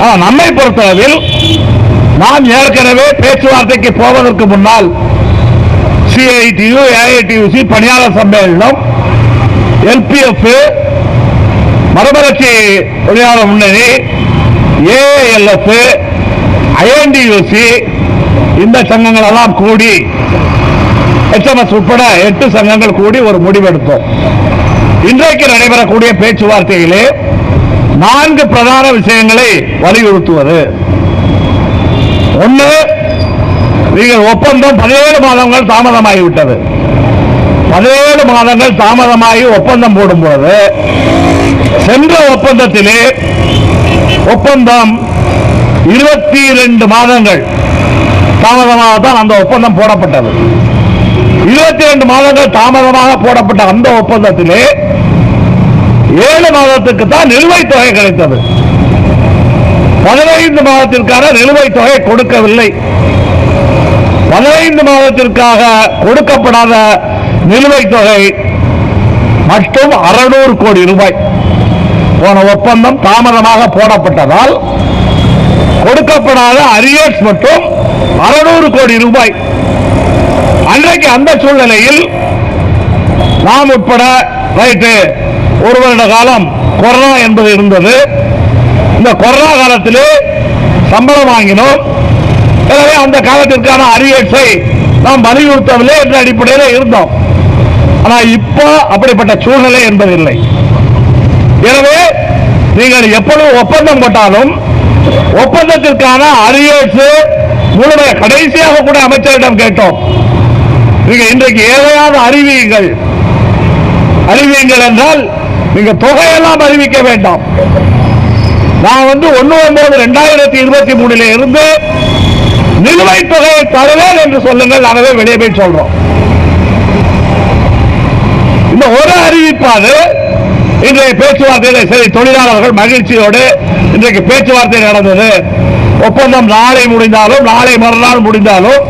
ஆனா நம்மை பொறுத்தளவில் நாம் ஏற்கனவே பேச்சுவார்த்தைக்கு போவதற்கு முன்னால் சிஐடியு ஏஐடியூசி பணியாளர் சம்மேளனம் எல்பிஎஃப் மறுமலர்ச்சி தொழிலாளர் முன்னணி ஏஎல்எஃப் ஐஎன்டியூசி இந்த சங்கங்கள் எல்லாம் கூடி எச்எம்எஸ் உட்பட எட்டு சங்கங்கள் கூடி ஒரு முடிவெடுத்தோம். இன்றைக்கு நடைபெறக்கூடிய பேச்சுவார்த்தையிலே நான்கு பிரதான விஷயங்களை வலியுறுத்துவது. ஒன்று நீங்கள் ஒப்பந்தம் பதினேழு மாதங்கள் தாமதமாகிவிட்டது. பதினேழு மாதங்கள் தாமதமாகி ஒப்பந்தம் போடும்போது சென்ற ஒப்பந்தத்திலே ஒப்பந்தம் இருபத்தி ரெண்டு மாதங்கள் தாமதமாக தான் அந்த ஒப்பந்தம் போடப்பட்டது. இருபத்தி ரெண்டு மாதங்கள் தாமதமாக போடப்பட்ட அந்த ஒப்பந்தத்திலே ஏழு மாதத்துக்கு தான் நிலுவைத் தொகை கிடைத்தது. பதினைந்து மாதத்திற்கான நிலுவைத் தொகை கொடுக்கவில்லை. பதினைந்து மாதத்திற்காக கொடுக்கப்படாத நிலுவைத் தொகை மட்டும் அறுநூறு கோடி ரூபாய். போன ஒப்பந்தம் தாமதமாக போடப்பட்டதால் கொடுக்கப்படாத அரியர்ஸ் மட்டும் அறுநூறு கோடி ரூபாய். அன்றைக்கு அந்த சூழ்நிலையில் நாம் உட்பட ரைட்டு ஒரு வருட காலம் கொரோனா என்பது இருந்தது. இந்த கொரோனா காலத்திலே சம்பளம் வாங்கினோம். எனவே அந்த காலத்திற்கான அரியேட்ஸை நாம் வலியுறுத்தவில்லை என்ற அடிப்படையில் இருந்தோம். ஆனால் இப்போ அப்படிப்பட்ட சூழ்நிலை என்பதில்லை. எனவே நீங்கள் எப்பொழுது ஒப்பந்தம் போட்டாலும் ஒப்பந்தத்திற்கான அரியர்ஸ் முழுமைய கடைசியாக கூட அமைச்சரிடம் கேட்டோம். நீங்க இன்றைக்கு ஏழையான அறிவியுங்கள் அறிவியுங்கள் என்றால் நீங்க தொகையெல்லாம் அறிவிக்க வேண்டாம். நான் வந்து ஒண்ணு ஒன்பது ரெண்டாயிரத்தி இருபத்தி மூணுல இருந்து நிலுவைத் தொகையை தருவேன் என்று சொல்லுங்கள் நாங்களே வெளியே போய் சொல்றோம். இந்த ஒரு அறிவிப்பாது இன்றைய பேச்சுவார்த்தையில சரி தொழிலாளர்கள் மகிழ்ச்சியோடு இன்றைக்கு பேச்சுவார்த்தை நடந்தது. ஒப்பந்தம் நாளை முடிந்தாலும் நாளை மறுநாள் முடிந்தாலும்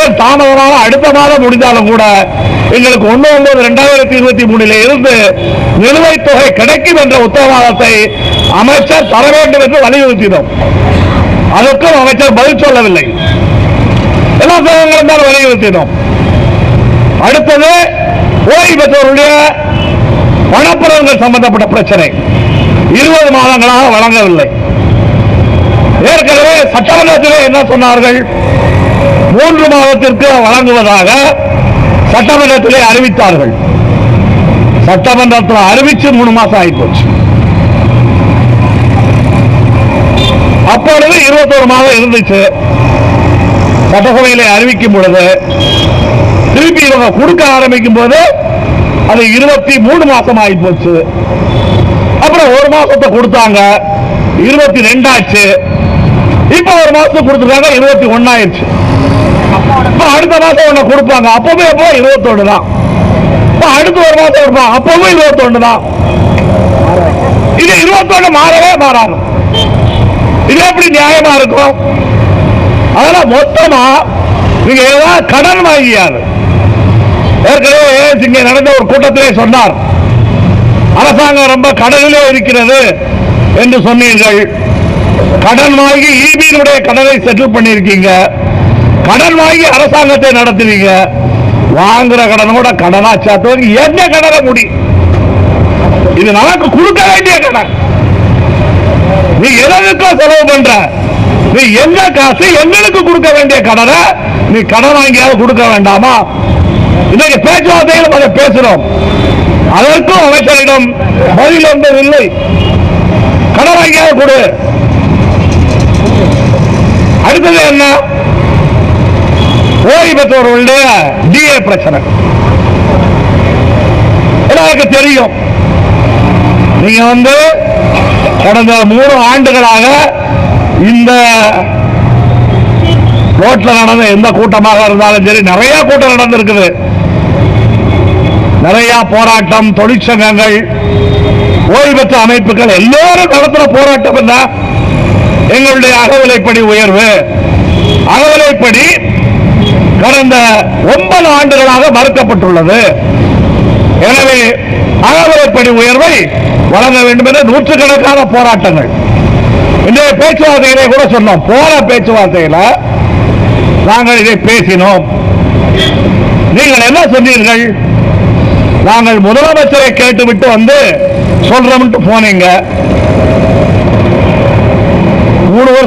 ஏன் தாமதமாக அடுத்த மாதம் முடிந்தாலும் கூட எங்களுக்கு ஒன்று ஒன்பது ரெண்டாயிரத்தி இருபத்தி மூணில் இருந்து நிலுவைத் தொகை கிடைக்கும் என்ற உத்தரவாதத்தை அமைச்சர் தர வேண்டும் என்று வலியுறுத்தினோம். அதற்கும் அமைச்சர் பதில் சொல்லவில்லை. எல்லா சங்கங்களும் தான் வலியுறுத்தினோம். அடுத்தது ஓய்வு பெற்றவருடைய பணப்பலன்கள் சம்பந்தப்பட்ட பிரச்சனை. இருபது மாதங்களாக வழங்கவில்லை. ஏற்கனவே சட்டமன்றத்திலே என்ன சொன்னார்கள்? மூன்று மாதத்திற்கு வழங்குவதாக சட்டமன்றத்திலே அறிவித்தார்கள். சட்டமன்றத்தில் அறிவிச்சு மூணு மாசம் ஆகிப்போச்சு அப்பொழுது இருபத்தோரு மாதம் இருந்துச்சு. சட்டசபையிலே அறிவிக்கும் பொழுது திருப்பி இவங்க கொடுக்க ஆரம்பிக்கும் போது அது இருபத்தி மூணு மாசம் ஆகி போச்சு அப்புறம் ஒரு மாசத்தை கொடுத்தாங்க இருபத்தி ரெண்டாச்சு. இப்ப ஒரு மாசத்துக்கு கொடுத்துருக்காங்க இருபத்தி ஒன்னாயிருச்சு அடுத்த மாதம் ஒன்று கொடுப்பாங்க. அப்பவே எப்போ இருபத்தொன்று தான். இப்ப அடுத்த ஒரு மாதம் கொடுப்பாங்க அப்பவும் இருபத்தொன்று தான். இது இருபத்தொன்று மாறவே மாறாது. இது எப்படி நியாயமா இருக்கும்? அதெல்லாம் மொத்தமா நீங்க ஏதாவது கடன் வாங்கியாது. ஏற்கனவே இங்க நடந்த ஒரு கூட்டத்திலே சொன்னார். அரசாங்கம் ரொம்ப கடனிலே இருக்கிறது என்று சொன்னீர்கள். கடன் வாங்கி ஈபியினுடைய கடனை செட்டில் பண்ணியிருக்கீங்க. கடன் வாங்கி அரசாங்கத்தை நடத்துவீங்க. வாங்குற கடனோட கடனா சேர்த்து என்ன கடனை முடி. இது நமக்கு கொடுக்க வேண்டிய கடன். நீ எதற்கோ செலவு பண்ற? நீ எங்க காசு எங்களுக்கு கொடுக்க வேண்டிய கடனை நீ கடன் வாங்கியாவது கொடுக்க வேண்டாமா? இன்னைக்கு பேச்சுவார்த்தையில் அதை பேசுறோம். அதற்கும் அமைச்சரிடம் பதில் என்பது இல்லை. கடன் வாங்கியாவது கொடு அடுத்தது என்ன ஓய்வு டிஏ பிரச்சனை. எல்லாருக்கும் தெரியும். நீங்க வந்து கடந்த மூணு ஆண்டுகளாக இந்த ரோட்ல நடந்த எந்த கூட்டமாக இருந்தாலும் சரி நிறைய கூட்டம் நடந்திருக்குது. நிறைய போராட்டம் தொழிற்சங்கங்கள் ஓய்வு பெற்ற அமைப்புகள் எல்லாரும் நடத்துற போராட்டம் என்ன? எங்களுடைய அகவிலைப்படி உயர்வு. அகவிலைப்படி கடந்த ஒன்பது ஆண்டுகளாக மறுக்கப்பட்டுள்ளது. எனவே அகவிலைப்படி உயர்வை வழங்க வேண்டும் என்ற நூற்றுக்கணக்கான போராட்டங்கள். இன்றைய பேச்சுவார்த்தையிலே கூட சொன்னோம் போன பேச்சுவார்த்தையில நாங்கள் இதை பேசினோம். நீங்கள் என்ன சொன்னீர்கள்? நாங்கள் முதலமைச்சரை கேட்டுவிட்டு வந்து சொல்றோம்ட்டு போனீங்க.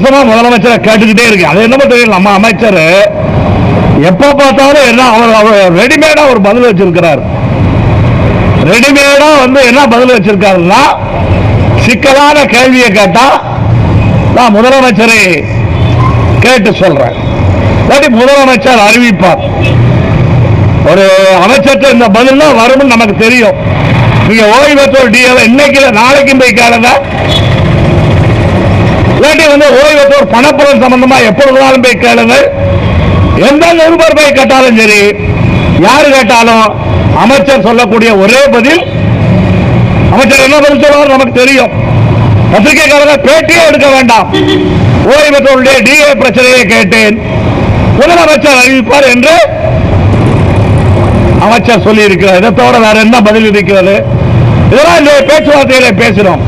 வருஷமா முதலமைச்சரை கேட்டுக்கிட்டே இருக்கு. அது என்னமோ தெரியல. நம்ம அமைச்சர் எப்ப பார்த்தாலும் என்ன அவர் அவர் ரெடிமேடா ஒரு பதில் வச்சிருக்கிறார். ரெடிமேடா வந்து என்ன பதில் வச்சிருக்காருன்னா சிக்கலான கேள்வியை கேட்டா நான் முதலமைச்சரை கேட்டு சொல்றேன். இல்லாட்டி முதலமைச்சர் அறிவிப்பார். ஒரு அமைச்சர்கிட்ட இந்த பதில் தான் வரும்னு நமக்கு தெரியும். நீங்க ஓய்வு பெற்றோர் டிஏவை இன்னைக்கு நாளைக்கும் போய் கேளுங்க. இல்லாட்டி வந்து ஓய்வு பெற்றோர் பணப்பலன் சம்பந்தமா எப்பொழுதுனாலும் போய் கேளுங்கள். எந்த நிருபர் போய் கேட்டாலும் சரி யாரு கேட்டாலும் அமைச்சர் சொல்லக்கூடிய ஒரே பதில் அமைச்சர் என்ன பதில் சொல்லுவார் நமக்கு தெரியும். பத்திரிகைக்காரர்கள் பேட்டியே எடுக்க வேண்டாம். ஓய்வு பெற்றோருடைய டிஏ பிரச்சனையை கேட்டேன். முதலமைச்சர் அறிவிப்பார் என்று அமைச்சர் சொல்லி இருக்கிறார் இதை தவிர வேற என்ன பதில் இருக்கிறது? இதெல்லாம் இந்த பேச்சுவார்த்தையில பேசினோம்.